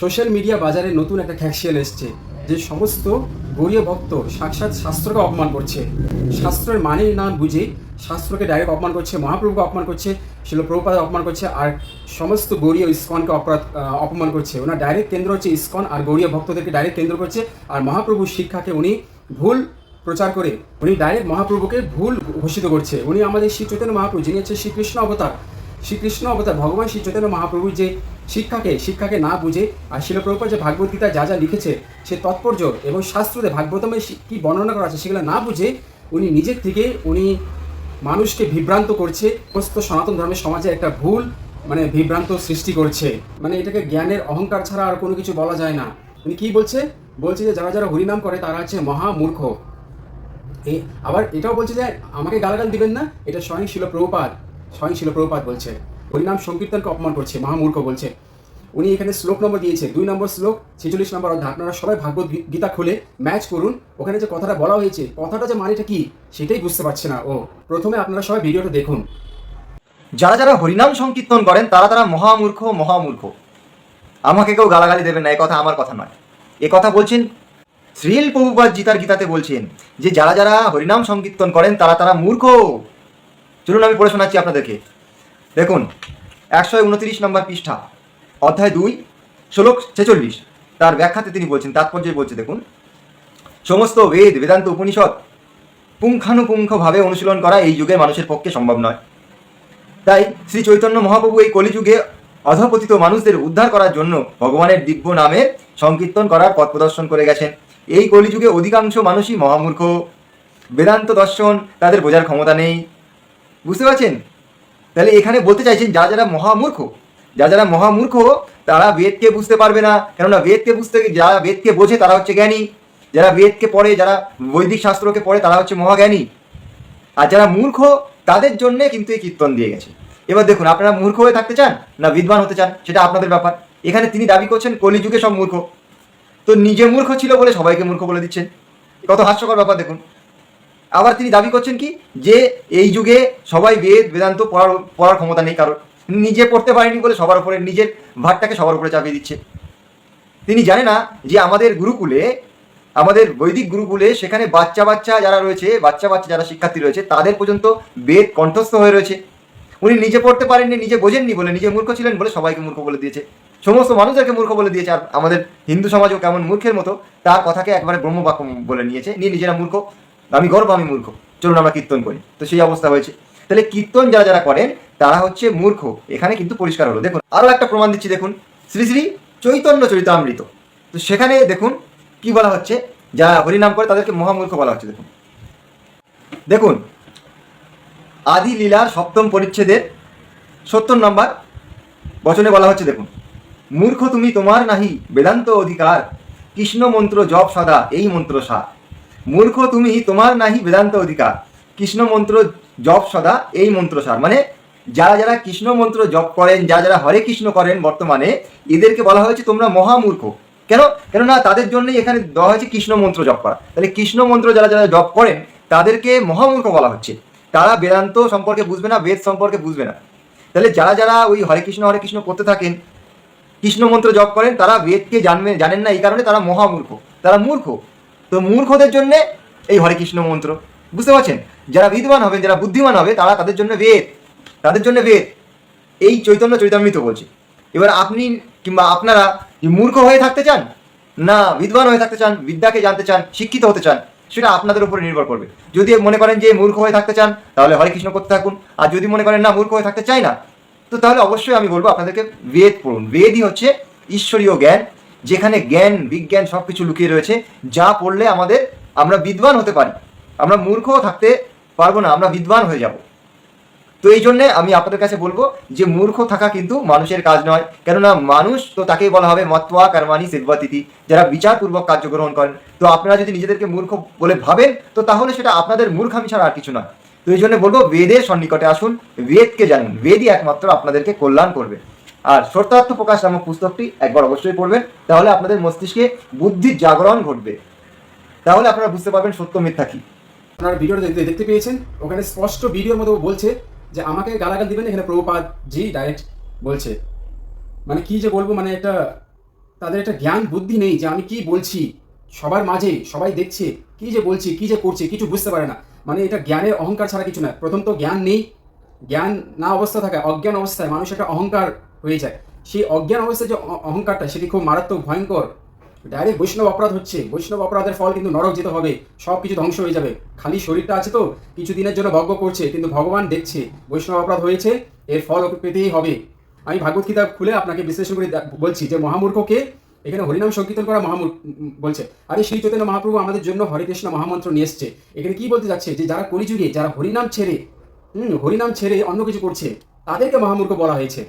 Social media বাজারে নতুন একটা খ্যাকশিয়াল এসছে, যে সমস্ত গৌরীয় ভক্ত সাক্ষাৎ শাস্ত্রকে অপমান করছে। শাস্ত্রের মানে না বুঝে শাস্ত্রকে ডাইরেক্ট অপমান করছে, মহাপ্রভুকে অপমান করছে শিল প্রভুপাদ অপমান করছে, আর সমস্ত গৌরীয় ইস্কনকে অপরাধ অপমান করছে। ওনার ডাইরেক্ট কেন্দ্র হচ্ছে ইস্কন, আর গৌরীয় ভক্তদেরকে ডাইরেক্ট কেন্দ্র করছে, আর মহাপ্রভুর শিক্ষাকে উনি ভুল প্রচার করে, উনি ডাইরেক্ট মহাপ্রভুকে ভুল ঘোষিত করছে। উনি আমাদের শ্রী চৈতন্য মহাপ্রভু, যিনি হচ্ছে শ্রীকৃষ্ণ অবতার শ্রীকৃষ্ণ অবতার ভগবান শ্রী চৈতন্য মহাপ্রভুর যে শিক্ষাকে শিক্ষাকে না বুঝে আর শিলপ্রভুপাদ যে ভাগবত গীতা যা যা লিখেছে, সে তৎপর্য এবং শাস্ত্রতে ভাগবতমে কি বর্ণনা করা আছে সেগুলো না বুঝে উনি নিজের থেকে উনি মানুষকে বিভ্রান্ত করছে সমস্ত সনাতন ধর্মের সমাজে একটা ভুল মানে বিভ্রান্ত সৃষ্টি করছে। মানে এটাকে জ্ঞানের অহংকার ছাড়া আর কোনো কিছু বলা যায় না। উনি কি বলছে? বলছে যে যারা যারা হরিনাম করে তারা হচ্ছে মহামূর্খ। আবার এটাও বলছে যে আমাকে গালাগাল দিবেন না, এটা স্বয়ং ছিল প্রভুপাত স্বয়ং ছিল প্রভুপাত বলছে, হরিনাম সংকীর্তনকে অপমান করছে, মহামূর্খ বলছে। উনি এখানে শ্লোক নম্বর দিয়েছে, দুই নম্বর শ্লোক, ছেচল্লিশ নম্বর অধ্যায়। আপনারা সবাই ভাগবত গীতা খুলে ম্যাচ করুন। ওখানে যে কথাটা বলা হয়েছে, কথাটা যে মানেটা কি, সেটাই বুঝতে পারছে না। ও, প্রথমে আপনারা সবাই ভিডিওটা দেখুন। যারা যারা হরিনাম সংকীর্তন করেন, তারা তারা মহামূর্খ মহামূর্খ। আমাকে কেউ গালাগালি দেবেন না, এ কথা আমার কথা নয়। এ কথা বলছেন শ্রীল প্রভুপাদ জিতার গীতাতে বলছেন যে, যারা যারা হরিনাম সংকীর্তন করেন, তারা তারা মূর্খ। চলুন আমি পড়ে শোনাচ্ছি আপনাদেরকে। দেখুন, একশো উনত্রিশ নম্বর পৃষ্ঠা, অধ্যায় দুই ষোলক ছেচল্লিশ। তার ব্যাখ্যাতে তিনি বলছেন তাৎপর্য বলছে, দেখুন, সমস্ত বেদ, বেদান্ত উপনিষদ পুঙ্খানুপুঙ্খভাবে অনুশীলন করা এই যুগে মানুষের পক্ষে সম্ভব নয়। তাই শ্রী চৈতন্য মহাপ্রভু এই কলিযুগে অধপতিত মানুষদের উদ্ধার করার জন্য ভগবানের দিব্য নামে সংকীর্তন করার পথ প্রদর্শন করে গেছেন। এই কলিযুগে অধিকাংশ মানুষই মহামূর্খ। বেদান্ত দর্শন তাদের বোঝার ক্ষমতা নেই। বুঝতে পারছেন? তাহলে এখানে বলতে চাইছেন, যারা যারা মহামূর্খ, যারা যারা মহামূর্খ, তারা বেদকে বুঝতে পারবে না। কেননা বেদকে বুঝতে, যারা বেদকে বোঝে, তারা হচ্ছে জ্ঞানী। যারা বেদকে পড়ে, যারা বৈদিক শাস্ত্রকে পড়ে, তারা হচ্ছে মহাজ্ঞানী। আর যারা মূর্খ, তাদের জন্যে কিন্তু এই কীর্তন দিয়ে গেছে। এবার দেখুন, আপনারা মূর্খ হয়ে থাকতে চান না বিদ্বান হতে চান? সেটা আপনাদের ব্যাপার। এখানে তিনি দাবি করছেন, কলিযুগে সব মূর্খ। তো নিজে মূর্খ ছিল বলে সবাইকে মূর্খ বলে দিচ্ছেন। কত হাস্যকর ব্যাপার, দেখুন। আবার তিনি দাবি করছেন কি? যে এই যুগে সবাই বেদ, বেদান্ত পড়ার পড়ার ক্ষমতা নেই কারোর। নিজে পড়তে পারেনি বলে সবার উপরে নিজের ভারটাকে সবার উপরে চাপিয়ে দিচ্ছে। তিনি জানে না যে আমাদের গুরুকুলে, আমাদের বৈদিক গুরুকুলে সেখানে বাচ্চা বাচ্চা যারা রয়েছে, বাচ্চা বাচ্চা যারা শিক্ষার্থী রয়েছে, তাদের পর্যন্ত বেদ কণ্ঠস্থ হয়ে রয়েছে। উনি নিজে পড়তে পারেননি, নিজে বোঝেননি বলে, নিজে মূর্খ ছিলেন বলে সবাইকে মূর্খ বলে দিয়েছে। সমস্ত মানুষদেরকে মূর্খ বলে দিয়েছে, আর আমাদের হিন্দু সমাজও কেমন মূর্খের মতো, তার কথাকে একবারে ব্রহ্মবাক্য বলে নিয়েছে। নিয়ে নিজেরা মূর্খ। আমি গর্ব, আমি মূর্খ। চলুন আমরা কীর্তন করি। তো সেই অবস্থা হয়েছে। তাহলে কীর্তন যারা যারা করেন, তারা হচ্ছে মূর্খ। এখানে কিন্তু পরিষ্কার হলো। দেখুন আরও একটা প্রমাণ দিচ্ছি। দেখুন, শ্রী শ্রী চৈতন্য চরিতামৃত। তো সেখানে দেখুন, কি বলা হচ্ছে? যারা হরিনাম করে, তাদেরকে মহামূর্খ বলা হচ্ছে। দেখুন। দেখুন, আদি লীলার সপ্তম পরিচ্ছেদের সত্তর নম্বর বচনে বলা হচ্ছে। দেখুন, মূর্খ তুমি তোমার নাহি, বেদান্ত অধিকার। কৃষ্ণ মন্ত্র জপ সদা, এই মন্ত্র সা মূর্খ তুমি, তোমার নাহি বেদান্ত অধিকার। কৃষ্ণ মন্ত্র জপ সদা এই মন্ত্র সার মানে যারা যারা কৃষ্ণ মন্ত্র জপ করেন, যারা যারা হরে কৃষ্ণ করেন বর্তমানে, এদেরকে বলা হয়েছে তোমরা মহামূর্খ। কেন? কেননা তাদের জন্যই এখানে দেওয়া হয়েছে কৃষ্ণ মন্ত্র জপ করা। তাহলে কৃষ্ণ মন্ত্র যারা যারা জপ করেন, তাদেরকে মহামূর্খ বলা হচ্ছে। তারা বেদান্ত সম্পর্কে বুঝবে না, বেদ সম্পর্কে বুঝবে না। তাহলে যারা যারা ওই হরে কৃষ্ণ হরে কৃষ্ণ করতে থাকেন, কৃষ্ণ মন্ত্র জপ করেন, তারা বেদকে জানবে জানেন না, এই কারণে তারা মহামূর্খ। তারা মূর্খ। তো মূর্খদের জন্য এই হরে কৃষ্ণ মন্ত্র। বুঝতে পারছেন? যারা বিদ্বান হবেন, যারা বুদ্ধিমান হবে, তারা তাদের জন্য বেদ। তাদের জন্য বেদ। এই চৈতন্য চৈতামৃত বলছে। এবার আপনি কিংবা আপনারা মূর্খ হয়ে থাকতে চান? না, বিদ্বান হয়ে থাকতে চান, বিদ্যাকে জানতে চান, শিক্ষিত হতে চান, সেটা আপনাদের উপরে নির্ভর করবে। যদি মনে করেন যে মূর্খ হয়ে থাকতে চান, তাহলে হরে কৃষ্ণ করতে থাকুন। আর যদি মনে করেন না মূর্খ হয়ে থাকতে চাই না, তো তাহলে অবশ্যই আমি বলব আপনাদেরকে বেদ পড়ুন। বেদই হচ্ছে ঈশ্বরীয় জ্ঞান। যেখানে জ্ঞান, বিজ্ঞান সব কিছু লুকিয়ে রয়েছে, যা পড়লে আমাদের, আমরা বিদ্বান হতে পারি। আমরা মূর্খ থাকতে পারব না, আমরা বিদ্বান হয়ে যাব। তো এই জন্যে আমি আপনাদের কাছে বলব যে, মূর্খ থাকা কিন্তু মানুষের কাজ নয়। কেননা মানুষ তো তাকেই বলা হবে মত্ওয়া কর্মানি সেব্বাতিথি যারা বিচারপূর্বক কার্য গ্রহণ করেন। তো আপনারা যদি নিজেদেরকে মূর্খ বলে ভাবেন, তো তাহলে সেটা আপনাদের মূর্খামি ছাড়া আর কিছু নয়। তো এই জন্য বলব, বেদের সন্নিকটে আসুন, বেদকে জানুন। বেদই একমাত্র আপনাদেরকে কল্যাণ করবে। আর সত্যার্থ প্রকাশ নামক পুস্তকটি একবার অবশ্যই পড়বেন, তাহলে আপনাদের মস্তিষ্কে বুদ্ধির জাগরণ ঘটবে। তাহলে আপনারা বুঝতে পারবেন সত্য মিথ্যা কি। আপনারা ভিডিওটা দেখতে দেখতে পেয়েছেন, ওখানে স্পষ্ট ভিডিওর মতো বলছে যে আমাকে গালাগাল দিবেন, এখানে প্রভুপাদ জি ডাইরেক্ট বলছে। মানে কি যে বলব মানে একটা তাদের একটা জ্ঞান বুদ্ধি নেই যে আমি কি বলছি, সবার মাঝে সবাই দেখছে, কি যে বলছি, কি যে করছে, কিছু বুঝতে পারে না। মানে এটা জ্ঞানের অহংকার ছাড়া কিছু না। প্রথম তো জ্ঞান নেই জ্ঞান না অবস্থা থাকে অজ্ঞান অবস্থায় মানুষ একটা অহংকার হয়ে যায়। সেই অজ্ঞান অবস্থায় যে অহংকারটা, সেটি খুব মারাত্মক, ভয়ঙ্কর। ডাইরেক্ট বৈষ্ণব অপরাধ হচ্ছে। বৈষ্ণব অপরাধের ফল কিন্তু নরক যেতে হবে। সব কিছু ধ্বংস হয়ে যাবে। খালি শরীরটা আছে তো, কিছু দিনের জন্য ভজ্ঞ করছে, কিন্তু ভগবান দেখছে, বৈষ্ণব অপরাধ হয়েছে, এর ফল পেতেই হবে। আমি ভাগবত গীতা খুলে আপনাকে বিশ্লেষণ করে বলছি যে মহামূর্খকে এখানে হরিনাম সংকীর্তন করা মহামূর্খ বলছে, আরে শ্রী চৈতন্য মহাপ্রভু আমাদের জন্য হরে কৃষ্ণ মহামন্ত্র নিয়ে এসছে। এখানে কি বলতে যাচ্ছে? যে যারা কলিযুগে, যারা হরিনাম ছেড়ে হুম, হরিনাম ছেড়ে অন্য কিছু করছে। তাদেরকে মহামূর্খ বলা হয়েছে।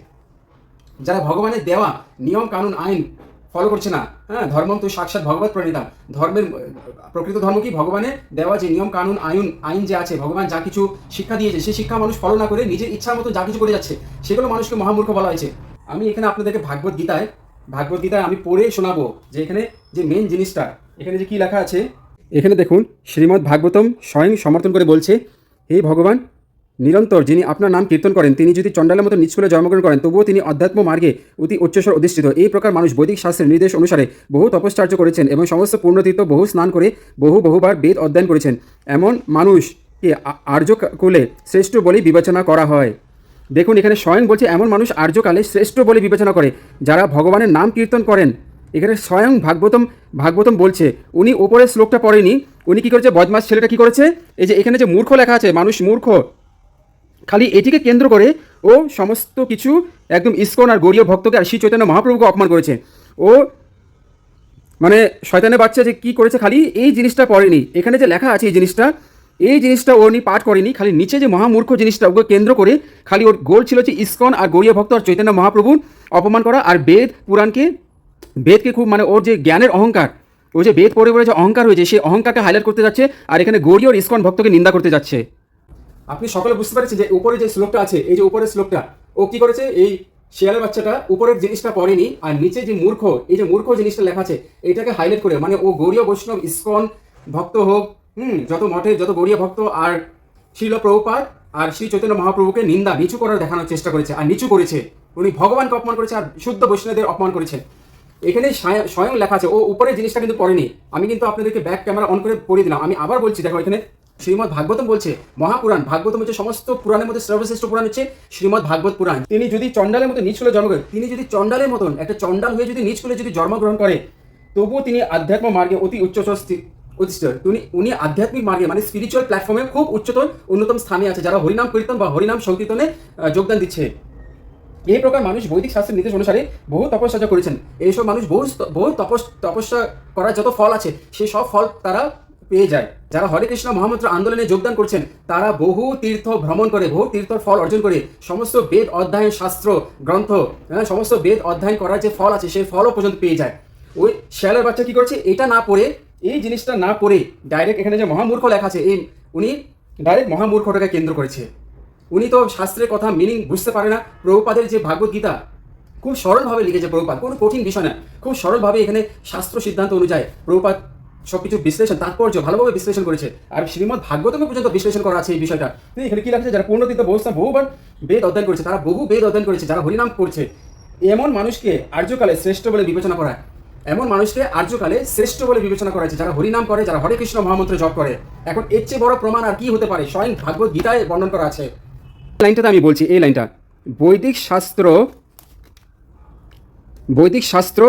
যারা ভগবানের দেওয়া নিয়ম, কানুন, আইন ফলো করছে না হ্যাঁ ধর্ম তো সাক্ষাৎ ভগবত প্রণীতা। ধর্মের, প্রকৃত ধর্ম কি? ভগবানের দেওয়া যে নিয়ম, কানুন, আইন আইন যে আছে, ভগবান যা কিছু শিক্ষা দিয়েছে, সেই শিক্ষা মানুষ ফলো না করে নিজের ইচ্ছার মতো যা কিছু করে যাচ্ছে, সেগুলো মানুষকে মহামূর্খ বলা হয়েছে। আমি এখানে আপনাদেরকে ভাগবত গীতায় ভাগবত গীতায় আমি পড়ে শোনাবো যে এখানে যে মেন জিনিসটা, এখানে যে কি লেখা আছে, এখানে দেখুন, শ্রীমদ্ ভাগবতম স্বয়ং সমর্থন করে বলছে, হে ভগবান নিরন্তর যিনি আপনার নাম কীর্তন করেন, তিনি যদি চণ্ডালের মতো নিচকুলে জন্মগ্রহণ করেন, তবুও তিনি অধ্যাত্ম মার্গে অতি উচ্চস্বর অধিষ্ঠিত। এই প্রকার মানুষ বৈদিক শাস্ত্রের নির্দেশ অনুসারে বহু তপশ্চার্য করেছেন এবং সমস্ত পূর্ণতীর্থ বহু স্নান করে বহু বহুবার বেদ অধ্যয়ন করেছেন। এমন মানুষকে আ- আর্য শ্রেষ্ঠ বলে বিবেচনা করা হয়। দেখুন, এখানে স্বয়ং বলছে, এমন মানুষ আর্যকালে শ্রেষ্ঠ বলে বিবেচনা করে, যারা ভগবানের নাম কীর্তন করেন। এখানে স্বয়ং ভাগবতম ভাগবতম বলছে, উনি ওপরের শ্লোকটা পড়েনি, উনি কী করেছে, বদমাস ছেলেটা কী করেছে? এই যে এখানে যে মূর্খ লেখা আছে, মানুষ মূর্খ খালি এটিকে কেন্দ্র করে ও সমস্ত কিছু একদম ইস্কন আর গৌরীয় ভক্তকে আর শ্রী চৈতন্য মহাপ্রভুকে অপমান করেছে। ও মানে শয়তানের বাচ্চা যে কি করেছে খালি এই জিনিসটা পড়েনি। এখানে যে লেখা আছে এই জিনিসটা এই জিনিসটা ও উনি পাঠ করেনি, খালি নিচে যে মহামূর্খ জিনিসটা ওকে কেন্দ্র করে খালি ওর গোল ছিল যে ইস্কন আর গৌরীয় ভক্ত আর চৈতন্য মহাপ্রভুর অপমান করা আর বেদ পুরাণকে, বেদকে খুব মানে ওর যে জ্ঞানের অহংকার, ও যে বেদ পড়ে পড়ে যে অহংকার হয়েছে সেই অহংকারকে হাইলাইট করতে যাচ্ছে আর এখানে গৌরী আর ইস্কন ভক্তকে নিন্দা করতে যাচ্ছে। আপনি সকলে বুঝতে পারছেন যে উপরে যে শ্লোকটা আছে, এই যে উপরের শ্লোকটা, ও কি করেছে? এই শিয়ালের বাচ্চাটা উপরের জিনিসটা পড়েনি, আর নিচে যে মূর্খ, এই যে মূর্খ জিনিসটা লেখা আছে, এটাকে হাইলাইট করে মানে ও গৌরীয় বৈষ্ণব, ইস্কন, ভক্ত হোক, হুম, যত মঠে যত গৌরীয় ভক্ত, আর শিল প্রভুপাত, আর শ্রী চৈতন্য মহাপ্রভুকে নিন্দা, নিচু করার দেখানোর চেষ্টা করেছে, আর নিচু করেছে। উনি ভগবানকে অপমান করেছে, আর শুদ্ধ বৈষ্ণবদের অপমান করেছে। এখানে স্বয়ং- লেখা আছে, ও উপরের জিনিসটা কিন্তু পড়েনি। আমি কিন্তু আপনাদেরকে ব্যাক ক্যামেরা অন করে পড়িয়ে দিলাম। আমি আবার বলছি, দেখো এখানে শ্রীমদ ভাগবতম বলছে, মহাপুরাণ, ভাগবতম হচ্ছে সমস্ত পুরাণের মধ্যে সর্বশ্রেষ্ঠ পুরাণ হচ্ছে শ্রীমদ ভাগবত পুরাণ। তিনি যদি চণ্ডালের মতো নিজ কুলে জন্মগ্রহণ তিনি যদি চণ্ডালের মতন একটা চণ্ডাল হয়ে যদি নিজ কুলে যদি জন্মগ্রহণ করে, তবুও তিনি আধ্যাত্ম মার্গে অতি স্থি- অধিষ্ঠিত। উনি উনি আধ্যাত্মিক মার্গে মানে স্পিরিচুয়াল প্ল্যাটফর্মে খুব উচ্চতর অন্যতম স্থানে আছে, যারা হরিনাম কীর্তন বা হরিনাম সংকীর্তনে যোগদান দিচ্ছে। এই প্রকার মানুষ বৈদিক শাস্ত্রের নির্দেশ অনুসারে বহু তপস্যা করেছেন। এইসব মানুষ বহু বহু তপস, তপস্যা করার যত ফল আছে সেই সব ফল তারা পেয়ে যায়। যারা হরে কৃষ্ণ মহামন্ত্র আন্দোলনে যোগদান করছেন তারা বহু তীর্থ ভ্রমণ করে বহু তীর্থ ফল অর্জন করে সমস্ত বেদ অধ্যায়ন শাস্ত্র গ্রন্থ হ্যাঁ, সমস্ত বেদ অধ্যায়ন করার যে ফল আছে সেই ফলও পর্যন্ত পেয়ে যায়। ওই শেয়ালের বাচ্চা কি করছে? এটা না পড়ে এই জিনিসটা না পড়ে ডাইরেক্ট এখানে যে মহামূর্খ লেখা আছে এই উনি ডাইরেক্ট মহামূর্খটাকে কেন্দ্র করেছে। উনি তো শাস্ত্রের কথা মিনিং বুঝতে পারে না। প্রভুপাদের যে ভাগবত গীতা খুব সরলভাবে লিখেছে প্রভুপাদ কোনো কঠিন বিষয় না। খুব সরলভাবে এখানে শাস্ত্র সিদ্ধান্ত অনুযায়ী প্রভুপাদ সবকিছু বিশ্লেষণ তাৎপর্য ভালোভাবে বিশ্লেষণ করেছে। আর শ্রীমদ ভাগবতমে পর্যন্ত বিশ্লেষণ করা আছে এই বিষয়টা। এখানে কি লাগছে যারা পূর্ণতীর্থ বহুস্থান বহুবার বেদ অধ্যয়ন করেছে, তারা বহু বেদ অধ্যয়ন করেছে, যারা হরিনাম করছে। এমন মানুষকে আর্যকালে শ্রেষ্ঠ বলে বিবেচনা করা এমন মানুষকে আর্যকালে শ্রেষ্ঠ বলে বিবেচনা করা হয়েছে, যারা হরিনাম করে, যারা হরে কৃষ্ণ মহামন্ত্র জপ করে। এখন এর চেয়ে বড় প্রমাণ আর কি হতে পারে? স্বয়ং ভাগবত গীতায় বর্ণন করা আছে। লাইনটাতে আমি বলছি, এই লাইনটা। বৈদিক শাস্ত্র বৈদিক শাস্ত্র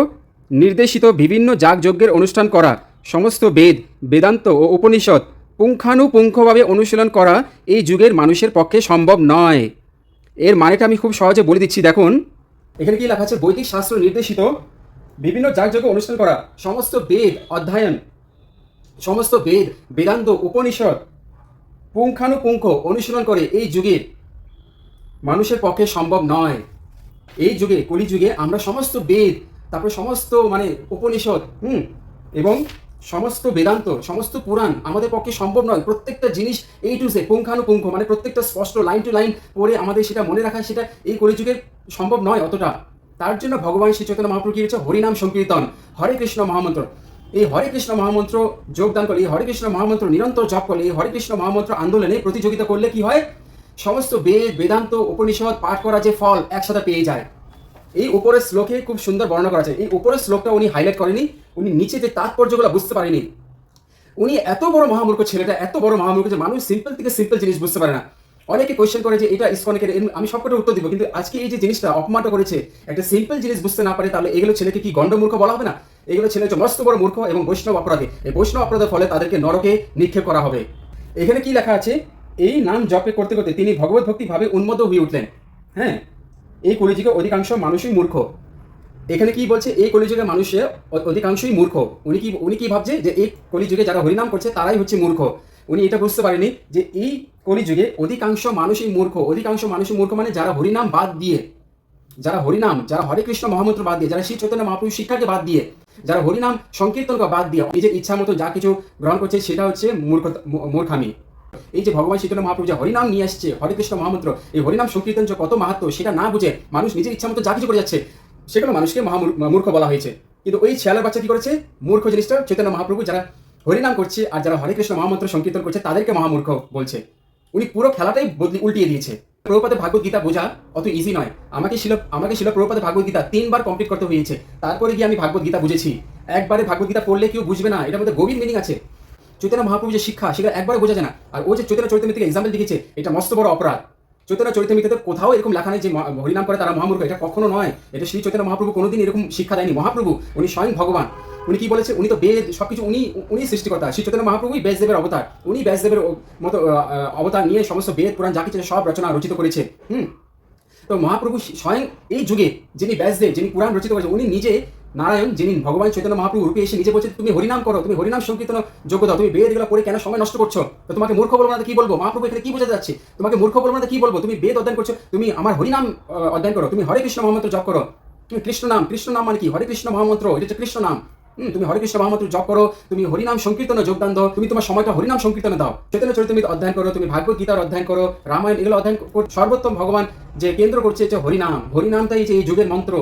নির্দেশিত বিভিন্ন যাগযজ্ঞের অনুষ্ঠান করা। সমস্ত বেদ, বেদান্ত ও উপনিষদ পুঙ্খানুপুঙ্খভাবে অনুশীলন করা এই যুগের মানুষের পক্ষে সম্ভব নয়। এর মানেটা আমি খুব সহজে বলে দিচ্ছি, দেখুন। এখানে কি লেখা আছে? বৈদিক শাস্ত্র নির্দেশিত বিভিন্ন যাগযজ্ঞ অনুষ্ঠান করা, সমস্ত বেদ, অধ্যয়ন, সমস্ত বেদ, বেদান্ত, উপনিষদ পুঙ্খানুপুঙ্খ অনুশীলন করে এই যুগে মানুষের পক্ষে সম্ভব নয়। এই যুগে, কলিযুগে আমরা সমস্ত বেদ, তারপরে সমস্ত মানে উপনিষদ, হুম, এবং সমস্ত বেদান্ত, সমস্ত পুরাণ আমাদের পক্ষে সম্ভব নয়। প্রত্যেকটা জিনিস এই টু সে পুঙ্খানুপুঙ্খ মানে প্রত্যেকটা স্পষ্ট লাইন টু লাইন পড়ে আমাদের সেটা মনে রাখা সেটা এই কলিযুগের সম্ভব নয় অতটা। তার জন্য ভগবান শ্রী চৈতন্য মহাপ্রভু কি হচ্ছে হরিনাম সংকীর্তন, হরে কৃষ্ণ মহামন্ত্র। এই হরে কৃষ্ণ মহামন্ত্র যোগদান করলে, এই হরে কৃষ্ণ মহামন্ত্র নিরন্তর জপ করলে, এই হরে কৃষ্ণ মহামন্ত্র আন্দোলনে প্রতিযোগিতা করলে কি হয়? সমস্ত বেদ, বেদান্ত, উপনিষদ পাঠ করা যে ফল একসাথে পেয়ে যায়। এই উপরের শ্লোকে খুব সুন্দর বর্ণনা করা আছে। এই উপরের শ্লোকটা উনি হাইলাইট করেনি। উনি নিচে যে তাৎপর্যগুলো বুঝতে পারেনি। উনি এত বড় মহামূর্খ ছেলেটা, এত বড় মহামূর্খ যে মানুষ সিম্পল থেকে সিম্পল জিনিস বুঝতে পারে না। অনেকে কোয়েশ্চেন করে যে এটা ইসকনের আমি সবকটা উত্তর দিব, কিন্তু আজকে এই যে জিনিসটা অপমানটা করেছে, একটা সিম্পল জিনিস বুঝতে না পারে, তাহলে এগুলো ছেলেকে কি গণ্ডমূর্খ বলা হবে না? এগুলো ছেলে হচ্ছে মস্ত বড় মূর্খ এবং বৈষ্ণব অপরাধী। এই বৈষ্ণব অপরাধের ফলে তাদেরকে নরকে নিক্ষেপ করা হবে। এখানে কি লেখা আছে? এই নাম জপে করতে করতে তিনি ভগবত ভক্তি ভাবে উন্মত্ত হয়ে উঠলেন। হ্যাঁ এই কলিযুগে অধিকাংশ মানুষই মূর্খ। এখানে কি বলছে? এই কলিযুগের মানুষের অধিকাংশই মূর্খ। উনি কি উনি কি ভাবছে যে এই কলিযুগে যারা হরিনাম করছে, তারাই হচ্ছে মূর্খ? উনি এটা বুঝতে পারেনি যে এই কলিযুগে অধিকাংশ মানুষই মূর্খ। অধিকাংশ মানুষই মূর্খ মানে যারা হরিনাম বাদ দিয়ে, যারা হরিনাম, যারা হরে কৃষ্ণ মহামন্ত্র বাদ দিয়ে, যারা শ্রী চৈতন্য মহাপ্রভু শিক্ষাকে বাদ দিয়ে, যারা হরিনাম সংকীর্তনকে বাদ দিয়ে, নিজের ইচ্ছা মতো যা কিছু গ্রহণ করছে, সেটা হচ্ছে মূর্খ মূর্খামি। এই যে ভগবান চৈতন্য মহাপ্রভু যে হরিনাম নিয়ে আসছে, হরে কৃষ্ণ মহামন্ত্র, এই হরিনাম সংকীর্তন যে কত মাহাত্ম সেটা না বুঝে মানুষ নিজের ইচ্ছা মতো যা কিছু করে যাচ্ছে সেগুলো মানুষকে মহামূর- মূর্খ বলা হয়েছে। কিন্তু ওই ছেলের বাচ্চা কি করেছে? মূর্খ জিনিসটা, চৈতন্য মহাপ্রভু যারা হরিনাম করছে আর যারা হরে কৃষ্ণ মহামন্ত্র সংকীর্তন করছে, তাদেরকে মহামূর্খ বলছে। উনি পুরো খেলাটাই বদলি, উল্টিয়ে দিয়েছে। প্রভুপাতে ভাগবত গীতা বোঝা অত ইজি নয়। আমাকে ছিল আমাকে ছিল প্রভুপাতে ভাগবত গীতা তিনবার কমপ্লিট করতে হয়েছে। তারপরে গিয়ে আমি ভাগবত গীতা বুঝেছি। একবারে ভাগবত গীতা পড়লে কেউ বুঝবে না, এটার মধ্যে গভীর মিনিং আছে। চৈতন্য মহাপ্রভু যে শিক্ষা, সেটা একবারে বোঝা যায় না। আর ও যে চৈতন্য চরিত্র থেকে এক্সাম্পল লিখেছে এটা মস্ত বড় অপরাধ। চৈতন্য চরিত্রমিতে কোথাও এরকম লেখা নেই যে হরিনাম করে তারা মহামূর্খ, এটা কখনো নয়। এটা শ্রী চৈতন্য মহাপ্রভু কোনোদিন এরকম শিক্ষা দেয়নি। মহাপ্রভু, উনি স্বয়ং ভগবান। উনি কি বলেছে? উনি তো বেদ, সবকিছু উনি উনি সৃষ্টিকর্তা। শ্রী চৈতন্য মহাপ্রভুই ব্যাসদেবের অবতার। উনি ব্যাসদেবের মতো অবতার নিয়ে সমস্ত বেদ, পুরাণ, যা কিছু সব রচনা রচিত করেছে। হুম? তো মহাপ্রভু স্বয়ং এই যুগে যিনি ব্যাসদেব, যিনি পুরাণ রচিত করেছেন উনি নিজে নারায়ণ যিনি ভগবান চৈতন্য মহাপ্রভু রূপে এসে নিজে বলছে তুমি হরিনাম করো তুমি হরিনাম সংকীর্তন যোগ্য দাও তুমি বেদ এগুলো পড়ে কেন সময় নষ্ট করছ? তো তোমাকে মূর্খ বলব না কি বলব? মহাপ্রভু এখানে কি বোঝাতে যাচ্ছে? তোমাকে মূর্খ বলব না কি বলব? তুমি বেদ অধ্যয়ন করছ তুমি আমার হরিনাম অধ্যয়ন করো তুমি হরে কৃষ্ণ মহামন্ত্র জপ করো। তুমি কৃষ্ণ নাম কৃষ্ণ নাম মানে কি? হরে কৃষ্ণ মহামন্ত্র এটা হচ্ছে কৃষ্ণ নাম। হুম, তুমি হরে কৃষ্ণ মহামন্ত্র জপ করো তুমি হরিনাম সংকীর্তনে যোগদান দাও তুমি তোমার সময়টা হরিনাম সংকীর্তনে দাও। চৈতন্য চরিত্রমিত অধ্যয়ন করো তুমি ভাগবত গীতার অধ্যয়ন করো রামায়ণ এগুলো অধ্যয়ন সর্বোত্তম ভগবান যে কেন্দ্র করছে হরিনাম। হরিনামটাই যে এই যুগের মন্ত্র।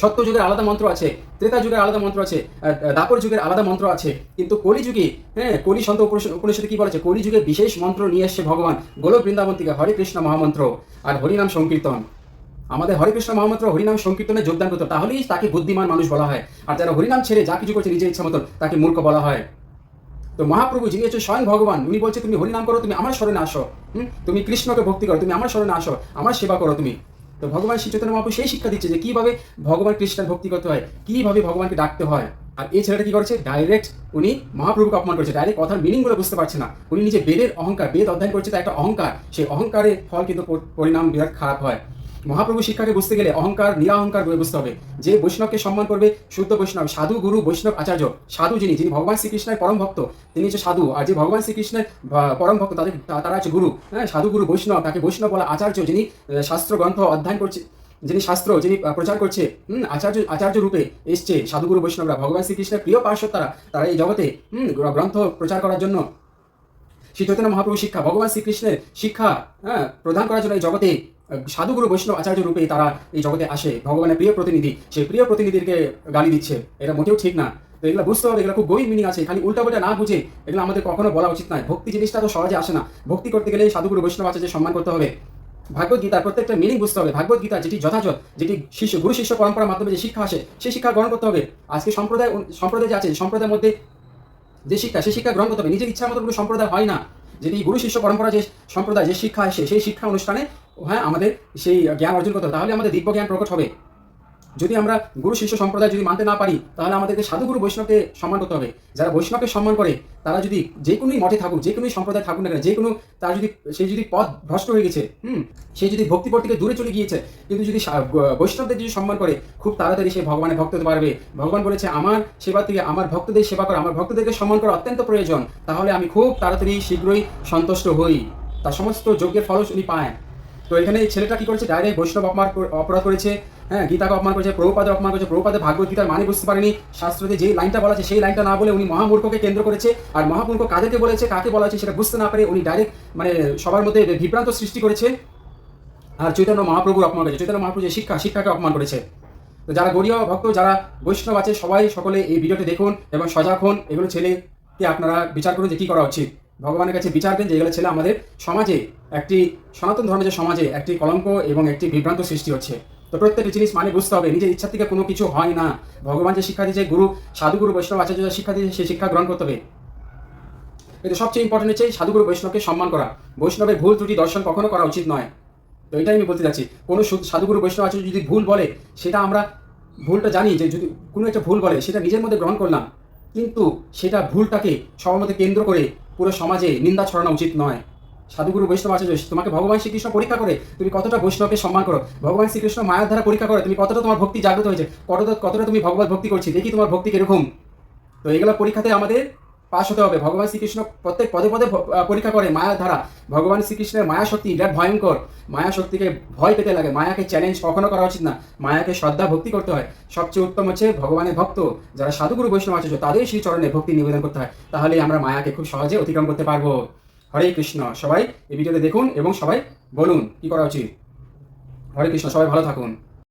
সত্য যুগের আলাদা মন্ত্র আছে, ত্রেতা যুগের আলাদা মন্ত্র আছে দাপর যুগের আলাদা মন্ত্র আছে, কিন্তু কলি যুগে হ্যাঁ কলি সন্ত উপনিষদ- কি বলেছে? কলি যুগে বিশেষ মন্ত্র নিয়ে এসছে ভগবান, গোলক বৃন্দাবন থেকে হরে কৃষ্ণ মহামন্ত্র আর হরিনাম সংকীর্তন। আমাদের হরে কৃষ্ণ মহামন্ত্র, হরিনাম সংকীর্তনে যোগদান করতো তাহলেই তাকে বুদ্ধিমান মানুষ বলা হয়। আর যারা হরিনাম ছেড়ে যা কিছু করছে, নিজের ইচ্ছা মতন, তাকে মূর্খ বলা হয়। তো মহাপ্রভু যিনি হচ্ছে স্বয়ং ভগবান, উনি বলছে, তুমি হরিনাম করো, তুমি আমার স্মরণে আসো। হুম? তুমি কৃষ্ণকে ভক্তি করো, তুমি আমার স্মরণে আসো, আমার সেবা করো তুমি। তো ভগবান শ্রী চৈতন্য মহাপ্রভু সেই শিক্ষা দিচ্ছে যে কীভাবে ভগবান খ্রিস্টান ভক্তি করতে হয়, কীভাবে ভগবানকে ডাকতে হয়। আর এই ছেলেটা কি করেছে? ডাইরেক্ট উনি মহাপ্রভুকে অপমান করেছে। ডাইরেক্ট কথার মিনিংগুলো বুঝতে পারছে না। উনি নিজে বেদের অহংকার, বেদ অধ্যয়ন করছে তার একটা অহংকার। সেই অহংকারের ফল কিন্তু পরিণাম বিরাট খারাপ হয়। মহাপ্রভু শিক্ষাকে বুঝতে গেলে অহংকার, নিরাহংকার বুঝতে হবে। যে বৈষ্ণবকে সম্মান করবে, শুদ্ধ বৈষ্ণব, সাধু গুরু বৈষ্ণব আচার্য, সাধু যিনি যিনি ভগবান শ্রীকৃষ্ণের পরম ভক্ত, তিনি হচ্ছে সাধু। আর যে ভগবান শ্রীকৃষ্ণের পরম ভক্ত, তাদের তারা হচ্ছে গুরু। হ্যাঁ সাধু গুরু বৈষ্ণব, তাকে বৈষ্ণব বলা আচার্য যিনি শাস্ত্র গ্রন্থ অধ্যয়ন করছে, যিনি শাস্ত্র, যিনি প্রচার করছে, হুম, আচার্য আচার্য রূপে এসছে সাধুগুরু বৈষ্ণবরা। ভগবান শ্রীকৃষ্ণের প্রিয় পার্শ্বদ তারা তারা এই জগতে, হুম গ্রন্থ প্রচার করার জন্য। শ্রী চৈতন্য মহাপ্রভু শিক্ষা, ভগবান শ্রীকৃষ্ণের শিক্ষা হ্যাঁ প্রদান করার জন্য এই জগতে সাধুগুরু বৈষ্ণব আচার্য রূপে তারা এই জগতে আসে। ভগবানের প্রিয় প্রতিনিধি, সেই প্রিয় প্রতিনিধিকে গালি দিচ্ছে। এটা মোটেও ঠিক না। তো এগুলো বুঝতে হবে, এগুলো খুব গভীর মিনিং আছে। খালি উল্টা পাল্টা না বুঝে এগুলো আমাদের কখনো বলা উচিত নয়। ভক্তি জিনিসটা তো সহজে আসে না। ভক্তি করতে গেলে সাধুগুরু বৈষ্ণব আচার্যের সম্মান করতে হবে। ভাগবত গীতার প্রত্যেকটা মিনিং বুঝতে হবে। ভাগবত গীতা যেটি যথাযথ, যেটি শিষ্য গুরু শিষ্য পরম্পরার মাধ্যমে যে শিক্ষা আসে, সেই শিক্ষা গ্রহণ করতে হবে। আজকে সম্প্রদায় সম্প্রদায় যে আছে, সম্প্রদায়ের মধ্যে যে শিক্ষা, সেই শিক্ষা গ্রহণ করতে হবে। নিজের ইচ্ছা মতো কোনো সম্প্রদায় হয় না। যেটি গুরু শিষ্য পরম্পরা যে সম্প্রদায়, যে শিক্ষা আসে, সেই শিক্ষা অনুষ্ঠানে হ্যাঁ আমাদের সেই জ্ঞান অর্জন করতে হবে। তাহলে আমাদের দিব্য জ্ঞান প্রকট হবে। যদি আমরা গুরু, শিষ্য সম্প্রদায় যদি মানতে না পারি, তাহলে আমাদেরকে সাধুগুরু বৈষ্ণবকে সম্মান করতে হবে। যারা বৈষ্ণবকে সম্মান করে, তারা যদি যে কোনোই মঠে থাকুক, যে কোনোই সম্প্রদায় থাকুক না কেন, যে কোনো তার যদি সেই যদি পথ ভ্রষ্ট হয়ে গেছে, হুম, সে যদি ভক্তিপথ থেকে দূরে চলে গিয়েছে, কিন্তু যদি সা- বৈষ্ণবদের যদি সম্মান করে, খুব তাড়াতাড়ি সে ভগবানের ভক্ত হতে পারবে। ভগবান বলেছে, আমার সেবা থেকে, আমার ভক্তদের সেবা করা, আমার ভক্তদেরকে সম্মান করা অত্যন্ত প্রয়োজন। তাহলে আমি খুব তাড়াতাড়ি শীঘ্রই সন্তুষ্ট হই। তার সমস্ত যজ্ঞের ফলস উনি পায়। তো এখানে এই ছেলেটা কি করেছে? ডাইরেক্ট বৈষ্ণব অপমান অপরাধ করেছে। হ্যাঁ গীতাকে অপমান করেছে প্রভুপাদের অপমান করেছে প্রভুপাদের ভাগবত গীতার মানে বুঝতে পারেনি। শাস্ত্রতে যে লাইনটা বলা আছে, সেই লাইনটা না বলে উনি মহামূর্খকে কেন্দ্র করেছে। আর মহামূর্খ কাদেরকে বলেছে, কাকে বলা আছে সেটা বুঝতে না পারে উনি ডাইরেক্ট মানে সবার মধ্যে বিভ্রান্ত সৃষ্টি করেছে। আর চৈতন্য মহাপ্রভুর অপমান করেছে। চৈতন্য মহাপ্রভু যে শিক্ষা, শিক্ষাকে অপমান করেছে। তো যারা গরিয় ভক্ত, যারা বৈষ্ণব আছে, সবাই সকলে এই ভিডিওটি দেখুন এবং সজাগ হন। এগুলো ছেলেকে আপনারা বিচার করুন যে কী করা উচিত। ভগবানের কাছে বিচার দেন যে এগুলো ছেলে আমাদের সমাজে একটি সনাতন ধর্মের যে সমাজে একটি কলঙ্ক এবং একটি বিভ্রান্ত সৃষ্টি হচ্ছে। তো প্রত্যেকটি জিনিস মানে বুঝতে হবে, নিজের ইচ্ছা থেকে কোনো কিছু হয় না। ভগবান যে শিক্ষা দিয়েছে, গুরু, সাধুগুরু, বৈষ্ণব আচার্য যে শিক্ষা দিয়েছে, সেই শিক্ষা গ্রহণ করতে হবে। কিন্তু সবচেয়ে ইম্পর্টেন্ট হচ্ছে সাধুগুরু, বৈষ্ণবকে সম্মান করা। বৈষ্ণবের ভুল ত্রুটি দর্শন কখনো করা উচিত নয়। তো এটাই আমি বলতে চাচ্ছি কোনো সাধুগুরু, বৈষ্ণব আচার্য যদি ভুল বলে, সেটা আমরা ভুলটা জানি যে যদি কোনো একটা ভুল বলে, সেটা নিজের মধ্যে গ্রহণ করলাম, কিন্তু সেটা ভুলটাকে সবার মধ্যে কেন্দ্র করে পুরো সমাজে নিন্দা ছড়ানো উচিত নয়। সাধুগুরু বৈষ্ণব আচার্য, তোমাকে ভগবান শ্রীকৃষ্ণ পরীক্ষা করে, তুমি কতটা বৈষ্ণবকে সম্মান করো? ভগবান শ্রীকৃষ্ণ মায়ের দ্বারা পরীক্ষা করে, তুমি কতটা তোমার ভক্তি জাগ্রত হয়েছে? কতটা কতটা তুমি ভগবত ভক্তি করছি? দেখি তোমার ভক্তি কীরকম। তো এগুলো পরীক্ষাতে আমাদের পাশ হতে হবে। ভগবান শ্রীকৃষ্ণ প্রত্যেক পদে পদে পরীক্ষা করে মায়ার ধারা। ভগবান শ্রীকৃষ্ণের মায়া শক্তি বিরাট ভয়ঙ্কর। মায়া শক্তিকে ভয় পেতে লাগে। মায়াকে চ্যালেঞ্জ কখনো করা উচিত না। মায়াকে শ্রদ্ধা, ভক্তি করতে হয়। সবচেয়ে উত্তম হচ্ছে ভগবানের ভক্ত। যারা সাধুগুরু বৈষ্ণব আচার্য, তাদের সেই চরণে ভক্তি নিবেদন করতে হয়। তাহলে আমরা মায়াকে খুব সহজে অতিক্রম করতে পারব। হরে কৃষ্ণ। সবাই এই ভিডিওতে দেখুন এবং সবাই বলুন কি করা উচিত। হরে কৃষ্ণ। সবাই ভালো থাকুন।